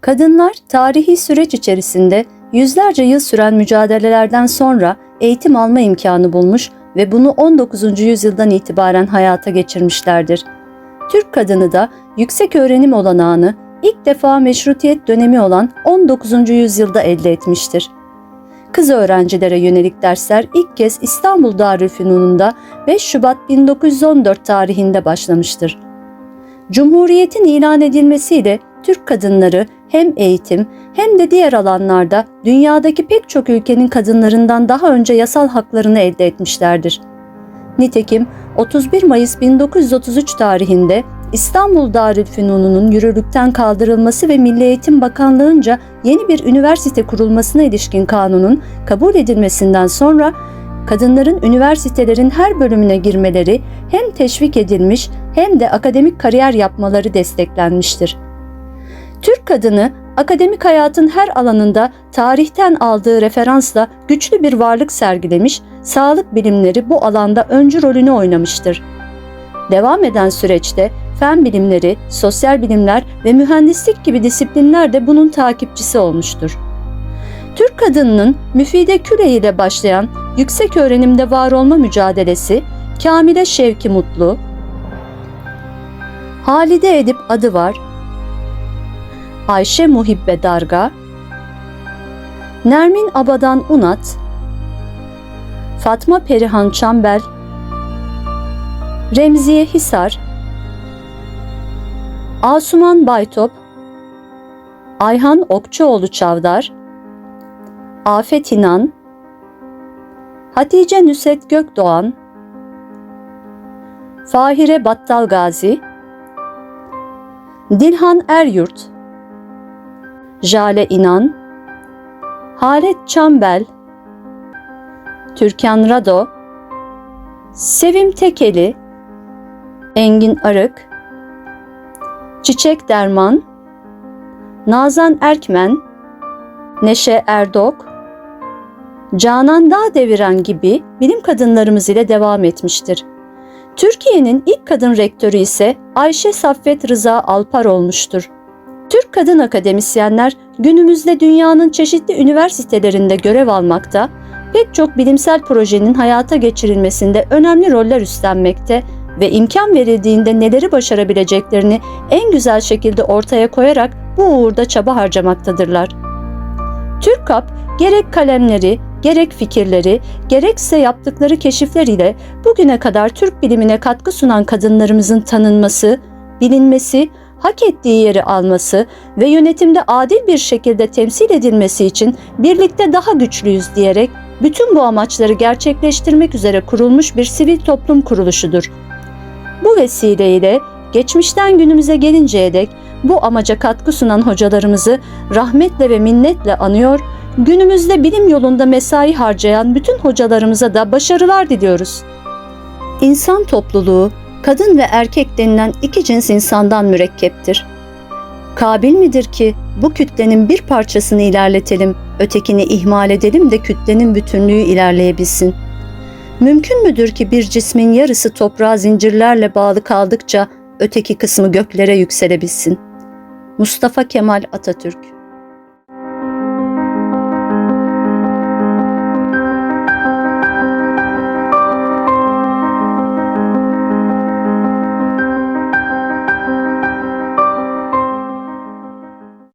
Kadınlar tarihi süreç içerisinde yüzlerce yıl süren mücadelelerden sonra eğitim alma imkanı bulmuş ve bunu 19. yüzyıldan itibaren hayata geçirmişlerdir. Türk kadını da yüksek öğrenim olanağını ilk defa meşrutiyet dönemi olan 19. yüzyılda elde etmiştir. Kız öğrencilere yönelik dersler ilk kez İstanbul Darülfünun'unda 5 Şubat 1914 tarihinde başlamıştır. Cumhuriyetin ilan edilmesiyle Türk kadınları hem eğitim hem de diğer alanlarda dünyadaki pek çok ülkenin kadınlarından daha önce yasal haklarını elde etmişlerdir. Nitekim 31 Mayıs 1933 tarihinde İstanbul Darülfünun'un yürürlükten kaldırılması ve Milli Eğitim Bakanlığı'nca yeni bir üniversite kurulmasına ilişkin kanunun kabul edilmesinden sonra kadınların üniversitelerin her bölümüne girmeleri hem teşvik edilmiş hem de akademik kariyer yapmaları desteklenmiştir. Türk kadını akademik hayatın her alanında tarihten aldığı referansla güçlü bir varlık sergilemiş, sağlık bilimleri bu alanda öncü rolünü oynamıştır. Devam eden süreçte fen bilimleri, sosyal bilimler ve mühendislik gibi disiplinler de bunun takipçisi olmuştur. Türk kadınının Müfide Küre ile başlayan yüksek öğrenimde var olma mücadelesi, Kamile Şevki Mutlu, Halide Edip adı var, Ayşe Muhibbe Darga, Nermin Abadan Unat, Fatma Perihan Çambel, Remziye Hisar, Asuman Baytop, Ayhan Okçuoğlu Çavdar, Afet İnan, Hatice Nüset Gökdoğan, Fahire Battal Gazi, Dilhan Eryurt, Jale İnan, Halet Çambel, Türkan Rado, Sevim Tekeli, Engin Arık, Çiçek Derman, Nazan Erkmen, Neşe Erdok, Canan Dağ Deviren gibi bilim kadınlarımız ile devam etmiştir. Türkiye'nin ilk kadın rektörü ise Ayşe Saffet Rıza Alpar olmuştur. Kadın akademisyenler günümüzde dünyanın çeşitli üniversitelerinde görev almakta, pek çok bilimsel projenin hayata geçirilmesinde önemli roller üstlenmekte ve imkan verildiğinde neleri başarabileceklerini en güzel şekilde ortaya koyarak bu uğurda çaba harcamaktadırlar. TÜRKAP gerek kalemleri, gerek fikirleri, gerekse yaptıkları keşifler ile bugüne kadar Türk bilimine katkı sunan kadınlarımızın tanınması, bilinmesi, hak ettiği yeri alması ve yönetimde adil bir şekilde temsil edilmesi için birlikte daha güçlüyüz diyerek bütün bu amaçları gerçekleştirmek üzere kurulmuş bir sivil toplum kuruluşudur. Bu vesileyle geçmişten günümüze gelinceye dek bu amaca katkı sunan hocalarımızı rahmetle ve minnetle anıyor, günümüzde bilim yolunda mesai harcayan bütün hocalarımıza da başarılar diliyoruz. İnsan topluluğu, kadın ve erkek denilen iki cins insandan mürekkeptir. Kabil midir ki bu kütlenin bir parçasını ilerletelim, ötekini ihmal edelim de kütlenin bütünlüğü ilerleyebilsin? Mümkün müdür ki bir cismin yarısı toprağa zincirlerle bağlı kaldıkça öteki kısmı göklere yükselebilsin? Mustafa Kemal Atatürk